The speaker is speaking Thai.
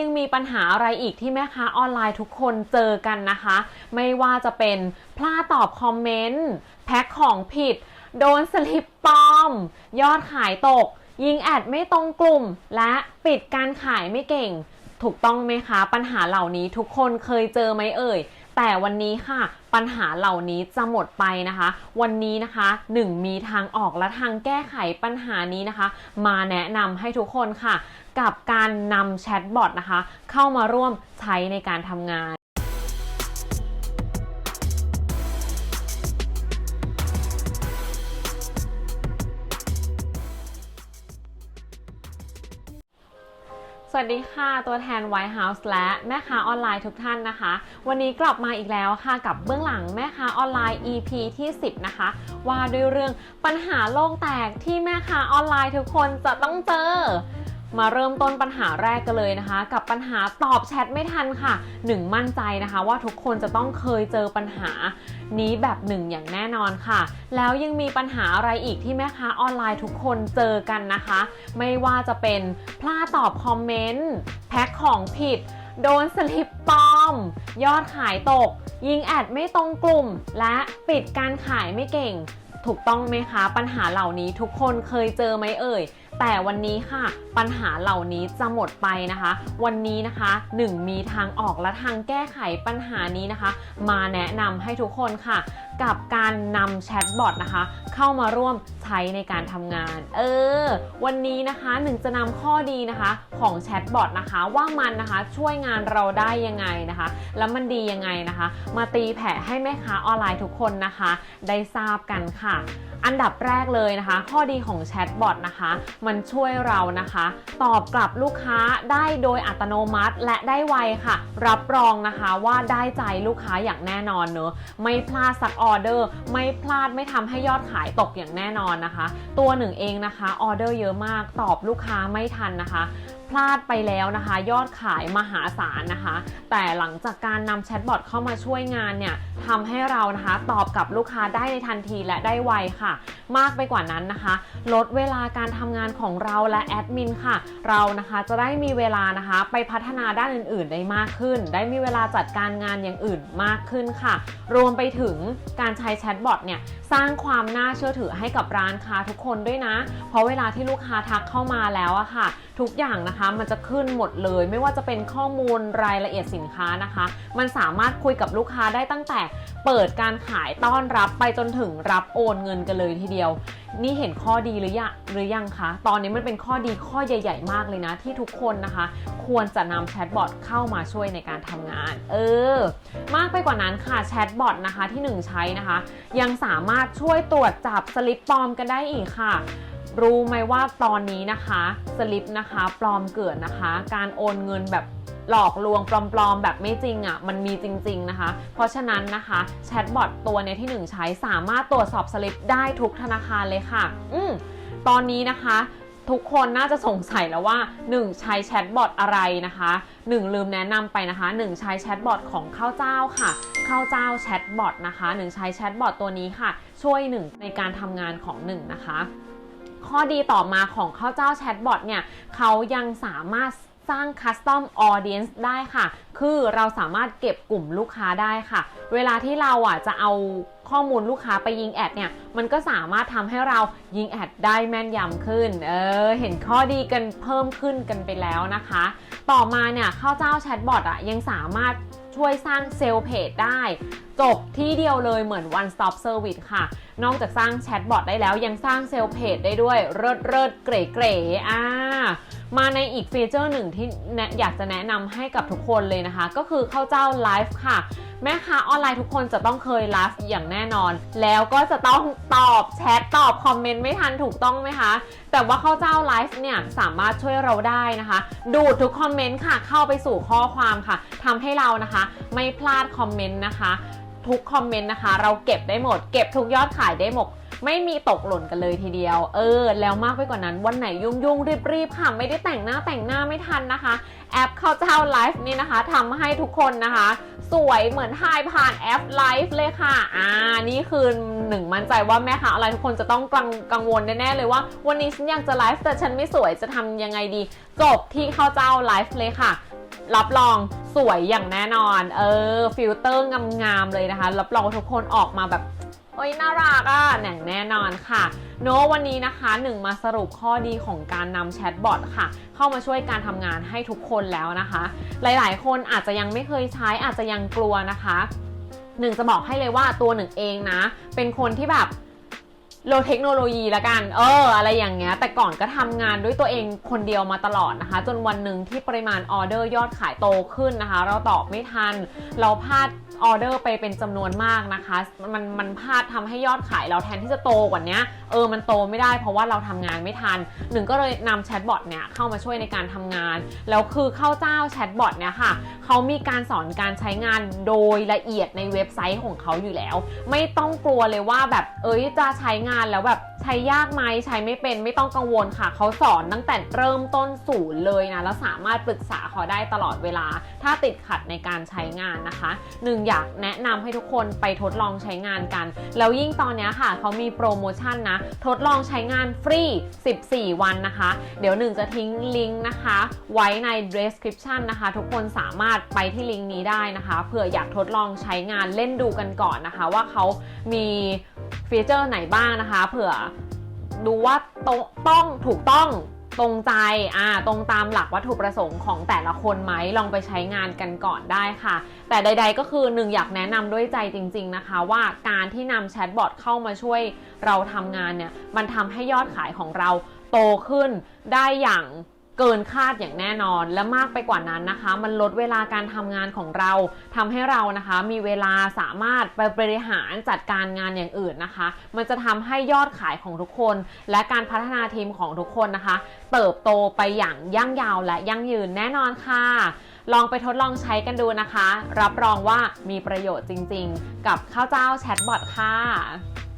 ยังมีปัญหาอะไรอีกที่แม่ค้าออนไลน์ทุกคนเจอกันนะคะ ไม่ว่าจะเป็นพลาดตอบคอมเมนต์แพ็คของผิด โดนสลิปปลอม ยอดขายตก ยิงแอดไม่ตรงกลุ่ม และปิดการขายไม่เก่ง ถูกต้องไหมคะ ปัญหาเหล่านี้ทุกคนเคยเจอไหมเอ่ย แต่วันนี้ค่ะ ปัญหาเหล่านี้จะหมดไปนะคะ วันนี้นะคะหนึ่งมีทางออกและทางแก้ไขปัญหานี้นะคะ มาแนะนำให้ทุกคนค่ะ กับการนำแชทบอทนะคะ เข้ามาร่วมใช้ในการทำงาน สวัสดีค่ะ ตัวแทน White House และแม่ค้าออนไลน์ทุกท่านนะคะ วันนี้กลับมาอีกแล้วค่ะกับเบื้องหลังแม่ค้าออนไลน์ EP ที่ 10 นะคะ ว่าด้วยเรื่องปัญหาโลกแตกที่แม่ค้าออนไลน์ทุกคนจะต้องเจอ มาเริ่มต้นปัญหาแรกกันเลยนะคะ กับปัญหาตอบแชทไม่ทันค่ะหนึ่งมั่นใจนะคะ ว่าทุกคนจะต้องเคยเจอปัญหานี้แบบหนึ่งอย่างแน่นอนค่ะ แล้วยังมีปัญหาอะไรอีกที่แม่ค้าออนไลน์ทุกคนเจอกันนะคะ ไม่ว่าจะเป็นพลาดตอบคอมเมนต์แพ็คของผิด โดนสลิปปลอม ยอดขายตก ยิงแอดไม่ตรงกลุ่ม และปิดการขายไม่เก่ง ถูกต้องไหมคะ ปัญหาเหล่านี้ทุกคนเคยเจอไหมเอ่ย แต่วันนี้ค่ะ ปัญหาเหล่านี้จะหมดไปนะคะ วันนี้นะคะหนึ่งมีทางออกและทางแก้ไขปัญหานี้นะคะ มาแนะนำให้ทุกคนค่ะ กับการนำแชทบอทนะคะ เข้ามาร่วมใช้ในการทำงาน เออ วันนี้นะคะหนึ่งจะนำข้อดีนะคะของแชทบอทนะคะ ว่ามันนะคะช่วยงานเราได้ยังไงนะคะ แล้วมันดียังไงนะคะ มาตีแผ่ให้แม่ค้าออนไลน์ทุกคนนะคะ ได้ทราบกันค่ะอันดับแรกเลยนะคะ ข้อดีของแชทบอทนะคะ มันช่วยเรานะคะ ตอบกลับลูกค้าได้โดยอัตโนมัติและได้ไวค่ะ รับรองนะคะว่าได้ใจลูกค้าอย่างแน่นอนเนอะไม่พลาดสักออเดอร์ไม่พลาดไม่ทำให้ยอดขายตกอย่างแน่นอนนะคะ ตัวหนึ่งเองนะคะออเดอร์เยอะมากตอบลูกค้าไม่ทันนะคะ พลาดไปแล้วนะคะ ยอดขายมหาศาลนะคะ แต่หลังจากการนำแชทบอทเข้ามาช่วยงานเนี่ยทำให้เรานะคะตอบกับลูกค้าได้ในทันทีและได้ไวค่ะ มากไปกว่านั้นนะคะ ลดเวลาการทำงานของเราและแอดมินค่ะ เรานะคะจะได้มีเวลานะคะ ไปพัฒนาด้านอื่น ๆ ได้มากขึ้น ได้มีเวลาจัดการงานอย่างอื่นมากขึ้นค่ะ รวมไปถึงการใช้แชทบอทเนี่ยสร้างความน่าเชื่อถือให้กับร้านค้าทุกคนด้วยนะ เพราะเวลาที่ลูกค้าทักเข้ามาแล้วอะค่ะทุกอย่างนะคะมันจะขึ้นหมดเลย ไม่ว่าจะเป็นข้อมูลรายละเอียดสินค้านะคะ มันสามารถคุยกับลูกค้าได้ตั้งแต่เปิดการขายต้อนรับไปจนถึงรับโอนเงินกันเลยทีเดียว นี่เห็นข้อดีหรือยังหรือยังคะตอนนี้มันเป็นข้อดีข้อใหญ่ ๆ มากเลยนะ ที่ทุกคนนะคะ ควรจะนำแชทบอทเข้ามาช่วยในการทำงาน เออ มากไปกว่านั้นค่ะแชทบอทนะคะที่หนึ่งใช้นะคะ ยังสามารถช่วยตรวจจับสลิปปลอมกันได้อีกค่ะ รู้ไหมว่าตอนนี้นะคะสลิปนะคะปลอมเกิดนะคะ การโอนเงินแบบหลอกลวงปลอมๆแบบไม่จริงอะ่ะมันมีจริง ๆนะคะ เพราะฉะนั้นนะคะแชทบอทตัวเนี้ยที่หนึ่งใช้สามารถตรวจสอบสลิปได้ทุกธนาคารเลยค่ะ อืมตอนนี้นะคะทุกคนน่าจะสงสัยแล้วว่า 1 ใช้แชทบอทอะไรนะคะ 1 ลืมแนะนำไปนะคะ 1 ใช้แชทบอทของข้าวเจ้าค่ะ ข้าวเจ้าแชทบอทนะคะ 1 ใช้แชทบอทตัวนี้ค่ะ ช่วย 1 ในการทำงานของ 1 นะคะ ข้อดีต่อมาของข้าวเจ้าแชทบอทเนี่ยเขายังสามารถสร้าง Custom Audience ได้ค่ะ คือเราสามารถเก็บกลุ่มลูกค้าได้ค่ะ เวลาที่เราอะจะเอาข้อมูลลูกค้าไปยิงแอดเนี่ย มันก็สามารถทำให้เรายิงแอดได้แม่นยำขึ้น เออ เห็นข้อดีกันเพิ่มขึ้นกันไปแล้วนะคะ ต่อมาเนี่ยข้าวเจ้าแชทบอทอะยังสามารถ ช่วยสร้างเซลล์เพจได้ จบที่เดียวเลยเหมือน one stop service ค่ะ นอกจากสร้างแชทบอทได้แล้วยังสร้างเซลล์เพจได้ด้วยเริดเริดเก๋เก๋อ่า มาในอีกฟีเจอร์หนึ่งที่อยากจะแนะนำให้กับทุกคนเลยนะคะ ก็คือข้าวเจ้าไลฟ์ค่ะ แม่ค้าออนไลน์ทุกคนจะต้องเคยไลฟ์อย่างแน่นอน แล้วก็จะต้องตอบแชทตอบคอมเมนต์ไม่ทันถูกต้องไหมคะ แต่ว่าข้าวเจ้าไลฟ์เนี่ยสามารถช่วยเราได้นะคะ ดูดทุกคอมเมนต์ค่ะ เข้าไปสู่ข้อความค่ะทำให้เรานะคะ ไม่พลาดคอมเมนต์นะคะ ทุกคอมเมนต์นะคะ เราเก็บได้หมด เก็บทุกยอดขายได้หมด ไม่มีตกหล่นกันเลยทีเดียว เออ แล้วมากไปกว่านั้นวันไหนยุ่งยุ่งรีบรีบๆค่ะไม่ได้แต่งหน้าแต่งหน้าไม่ทันนะคะ แอปข้าเจ้าไลฟ์นี่นะคะทำให้ทุกคนนะคะ สวยเหมือนถ่ายผ่านแอปไลฟ์เลยค่ะ อ่า นี่คือหนึ่งมั่นใจว่าแม่ค้าออนไลน์ทุกคนจะต้องกังกังวลแน่ๆเลยว่า วันนี้ฉันอยากจะไลฟ์แต่ฉันไม่สวยจะทำยังไงดี จบที่เข้าเจ้าไลฟ์เลยค่ะรับรองสวยอย่างแน่นอน เออ ฟิลเตอร์งามๆเลยนะคะ รับรองทุกคนออกมาแบบ โอ้ยน่ารักอะแหน่งแน่นอนค่ะโนตวันนี้นะคะหนึ่งมาสรุปข้อดีของการนำแชทบอทค่ะ เข้ามาช่วยการทำงานให้ทุกคนแล้วนะคะ หลายๆ คนอาจจะยังไม่เคยใช้อาจจะยังกลัวนะคะหนึ่งจะบอกให้เลยว่าตัวหนึ่งเองนะ เป็นคนที่แบบ โลเทคโนโลยีละกัน เออ อะไรอย่างเงี้ย แต่ก่อนก็ทำงานด้วยตัวเองคนเดียวมาตลอดนะคะ จนวันหนึ่งที่ปริมาณออเดอร์ยอดขายโตขึ้นนะคะ เราตอบไม่ทัน เราพลาดออเดอร์ไปเป็นจำนวนมากนะคะ มันมันพลาดทำให้ยอดขายเราแทนที่จะโตกว่านี้เออ มันโตไม่ได้เพราะว่าเราทำงานไม่ทัน หนึ่งก็เลยนำแชทบอทเนี่ยเข้ามาช่วยในการทำงาน แล้วคือเข้าเจ้าแชทบอทเนี่ยค่ะเขามีการสอนการใช้งานโดยละเอียดในเว็บไซต์ของเขาอยู่แล้ว ไม่ต้องกลัวเลยว่าแบบเอ้ยจะใช้งานแล้วแบบใช้ยากไหมใช้ไม่เป็นไม่ต้องกังวลค่ะ เขาสอนตั้งแต่เริ่มต้นศูนย์เลยนะ แล้วสามารถปรึกษาเขาได้ตลอดเวลา ถ้าติดขัดในการใช้งานนะคะหนึ่งอยากแนะนำให้ทุกคนไปทดลองใช้งานกัน แล้วยิ่งตอนนี้ค่ะเขามีโปรโมชั่นนะ ทดลองใช้งานฟรี 14 วันนะคะ เดี๋ยวหนึ่งจะทิ้งลิงก์นะคะ ไว้ใน description นะคะ ทุกคนสามารถไปที่ลิงก์นี้ได้นะคะเผื่ออยากทดลองใช้งานเล่นดูกันก่อนนะคะ ว่าเขามี ฟีเจอร์ไหนบ้างนะคะ เผื่อดูว่าต,ต้องถูกต้องตรงใจอ่าตรงตามหลักวัตถุประสงค์ของแต่ละคนไหมลองไปใช้งานกันก่อนได้ค่ะ แต่ใด ๆ ก็คือหนึ่งอยากแนะนำด้วยใจจริง ๆนะคะ ว่าการที่นำแชทบอทเข้ามาช่วยเราทำงานเนี่ย มันทำให้ยอดขายของเราโตขึ้นได้อย่าง เกินคาดอย่างแน่นอน และมากไปกว่านั้นนะคะ มันลดเวลาการทำงานของเรา ทำให้เรานะคะ มีเวลาสามารถไปบริหารจัดการงานอย่างอื่นนะคะ มันจะทำให้ยอดขายของทุกคน และการพัฒนาทีมของทุกคนนะคะ เติบโตไปอย่างยั่งยาวและยั่งยืนแน่นอนค่ะ ลองไปทดลองใช้กันดูนะคะ รับรองว่ามีประโยชน์จริงๆ กับข้าวเจ้าแชทบอทค่ะ